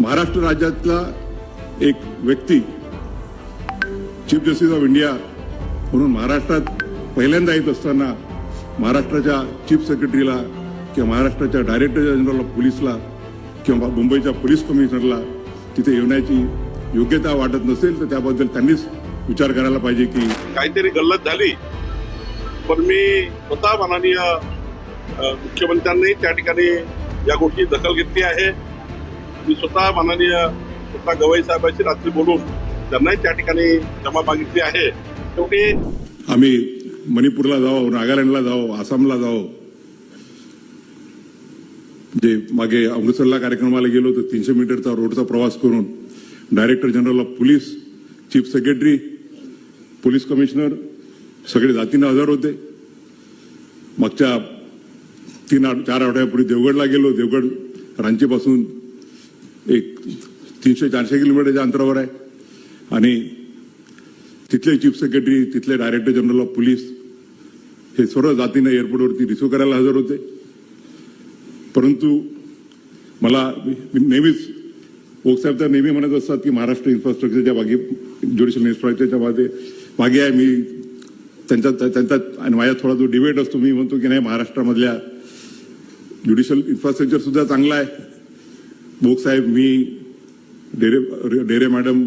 महाराष्ट्र राज्यातला एक व्यक्ती चीफ जस्टिस ऑफ इंडिया म्हणून महाराष्ट्रात पहिल्यांदा येत असताना महाराष्ट्राच्या चीफ सेक्रेटरीला किंवा महाराष्ट्राच्या डायरेक्टर जनरल ऑफ पोलीसला किंवा मुंबईच्या पोलीस कमिशनरला तिथे येण्याची योग्यता वाटत नसेल तर त्याबद्दल त्यांनीच विचार करायला पाहिजे की काहीतरी गल्लत झाली. पण मी स्वतः माननीय मुख्यमंत्र्यांनी त्या ठिकाणी या गोष्टी दखल घेतली आहे. मी स्वतः माननीय स्वतः गवई साहेबांशी रात्री बोलून त्यांनाही त्या ठिकाणी क्षमा मागितली आहे. शेवटी आम्ही मणिपूरला जावं नागालँडला जावं आसामला जावो. जे मागे अमृतसरला कार्यक्रमाला गेलो तर तीनशे मीटरचा रोडचा प्रवास करून director general of police chief secretary police commissioner सगळे जातीनं हजर होते. मागच्या तीन आठ- चार आठवड्यापूर्वी देवगडला गेलो देवगड रांचीपासून एक तीनशे चारशे किलोमीटरच्या अंतरावर आहे. आणि तिथले चीफ सेक्रेटरी तिथले डायरेक्टर जनरल ऑफ पोलीस हे सर्व जातीनं एअरपोर्टवरती रिसिव्ह करायला हजर होते. परंतु मला मी नेहमीच ओकसाहेब तर नेहमी म्हणत असतात की महाराष्ट्र इन्फ्रास्ट्रक्चरच्या मागे ज्युडिशियल इन्फ्रास्ट्रक्चरच्या मागे मागे आहे. मी त्यांच्या त्यांचा आणि माझ्या थोडा जो डिबेट असतो मी म्हणतो की नाही महाराष्ट्रामधल्या ज्युडिशियल इन्फ्रास्ट्रक्चर सुद्धा चांगला आहे. बोगसाहेब मी डेरे डेरे मॅडम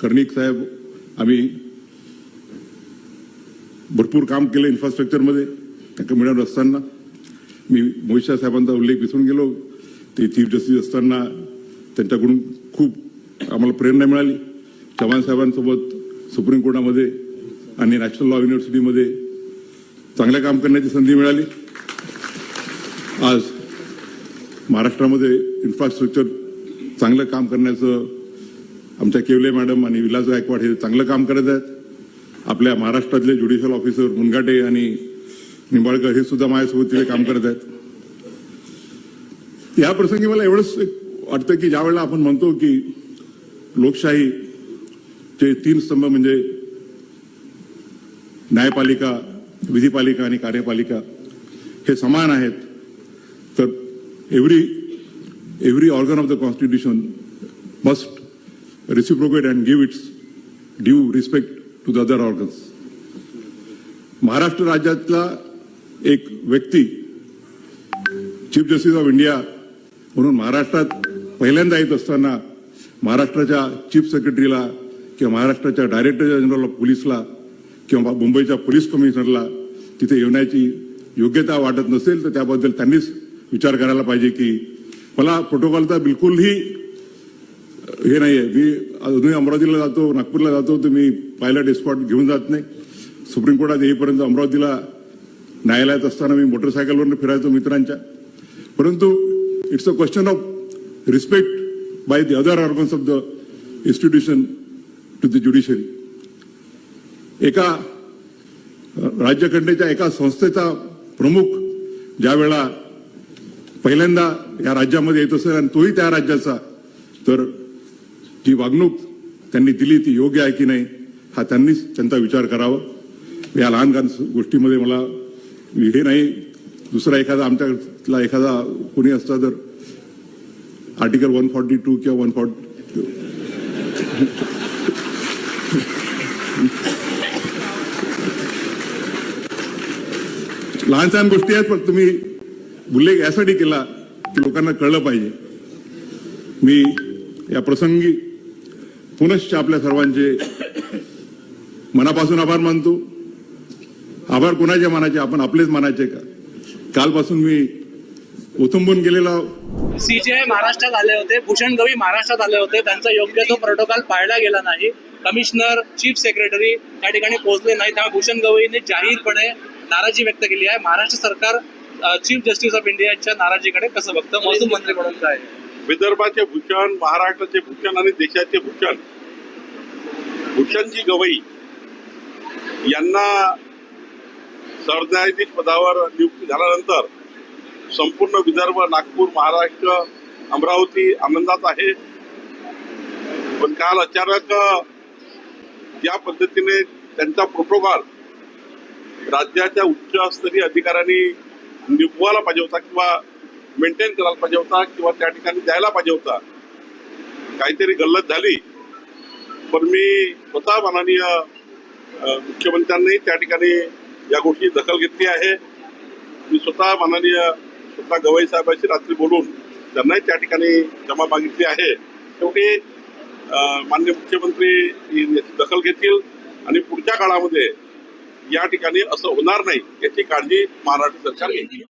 कर्णिक साहेब आम्ही भरपूर काम केलं इन्फ्रास्ट्रक्चरमध्ये त्या मिळत असताना मी मोहिशा साहेबांचा उल्लेख विसरून गेलो. ते चीफ जस्टिस असताना त्यांच्याकडून खूप आम्हाला प्रेरणा मिळाली. चव्हाण साहेबांसोबत सुप्रीम कोर्टामध्ये आणि नॅशनल लॉ युनिव्हर्सिटीमध्ये चांगलं काम करण्याची संधी मिळाली. आज महाराष्ट्रामध्ये इन्फ्रास्ट्रक्चर चांगलं काम करण्याचं आमच्या केवले मॅडम आणि विलास गायकवाड हे चांगलं काम करत आहेत. आपल्या महाराष्ट्रातले ज्युडिशियल ऑफिसर मुनगाटे आणि निंबाळकर हे सुद्धा माझ्यासोबत तिथे काम करत आहेत. या प्रसंगी मला एवढंच एक वाटतं की ज्या वेळेला आपण म्हणतो की लोकशाहीचे तीन स्तंभ म्हणजे न्यायपालिका विधीपालिका आणि कार्यपालिका हे समान आहेत. तर every every organ of the constitution must reciprocate and give its due respect to the other organs. Maharashtra राज्यातला एक व्यक्ती चीफ जस्टिस ऑफ इंडिया म्हणून महाराष्ट्रात पहिल्यांदा येत असताना महाराष्ट्राच्या चीफ सेक्रेटरीला किंवा महाराष्ट्राच्या डायरेक्टर जनरल ऑफ पोलीसला किंवा मुंबईच्या पोलीस कमिशनरला तिथे येण्याची योग्यता वाटत नसेल तर त्याबद्दल त्यांनीच विचार करायला पाहिजे की मला प्रोटोकॉलचा बिलकुलही हे नाही आहे मी अजूनही अमरावतीला जातो नागपूरला जातो तर मी पायलट एस्कॉट घेऊन जात नाही. सुप्रीम कोर्टात येईपर्यंत अमरावतीला न्यायालयात असताना मी मोटरसायकलवरून फिरायचो मित्रांच्या. परंतु it's a question of respect by the other organs of the institution to the judiciary एका राज्यघटनेच्या एका संस्थेचा प्रमुख ज्या वेळा पहिल्यांदा या राज्यामध्ये येत असेल आणि तोही त्या राज्याचा. तर जी वागणूक त्यांनी दिली ती योग्य आहे की नाही हा त्यांनीच त्यांचा विचार करावा. या लहान लहान गोष्टीमध्ये मला हे नाही दुसरा एखादा आमच्यातला एखादा कोणी असता तर आर्टिकल वन फॉर्टी टू किंवा वन फॉर्टी लहान सहान गोष्टी आहेत पण तुम्ही उल्लेख यासाठी केला की लोकांना कळलं पाहिजे. मी या प्रसंगी पुनश्च आपल्या सर्वांचे मनापासून आभार मानतो. आभार कोणाच्या मानायचे आपण आपलेच मानायचे का? कालपासून मी ओथंबून गेलेला सीजीआय महाराष्ट्रात आले होते भूषण गवी महाराष्ट्रात आले होते. त्यांचा योग्य तो प्रोटोकॉल पाळला गेला नाही. कमिशनर चीफ सेक्रेटरी त्या ठिकाणी पोहोचले नाही. त्यामुळे भूषण गवईने जाहीरपणे नाराजी व्यक्त केली आहे. महाराष्ट्र सरकार चीफ जस्टिस ऑफ इंडियाच्या नाराजीकडे कसं बघतं? महसूल मंत्री म्हणून काय? विदर्भाचे भूषण महाराष्ट्राचे भूषण आणि देशाचे भूषण. भूषणजी गवई यांना सरन्यायाधीश पदावर नियुक्ती झाल्यानंतर संपूर्ण विदर्भ नागपूर महाराष्ट्र अमरावती आनंदात आहे. पण काल अचानक ज्या पद्धतीने त्यांचा प्रोटोकॉल राज्याच्या उच्चस्तरीय अधिकाऱ्यांनी म्हणजे निभवायला पाहिजे होता किंवा मेंटेन करायला पाहिजे होता किंवा त्या ठिकाणी द्यायला पाहिजे होता. काहीतरी गल्लत झाली. पण मी स्वतः माननीय मुख्यमंत्र्यांनी त्या ठिकाणी या गोष्टी दखल घेतली आहे. मी स्वतः माननीय स्वतः गवई साहेबांशी रात्री बोलून त्यांनाही त्या ठिकाणी क्षमा मागितली आहे. शेवटी माननीय मुख्यमंत्री याची दखल घेतील. आणि पुढच्या काळामध्ये या ठिकाणी असं होणार नाही याची काळजी महाराष्ट्र सरकार घेतली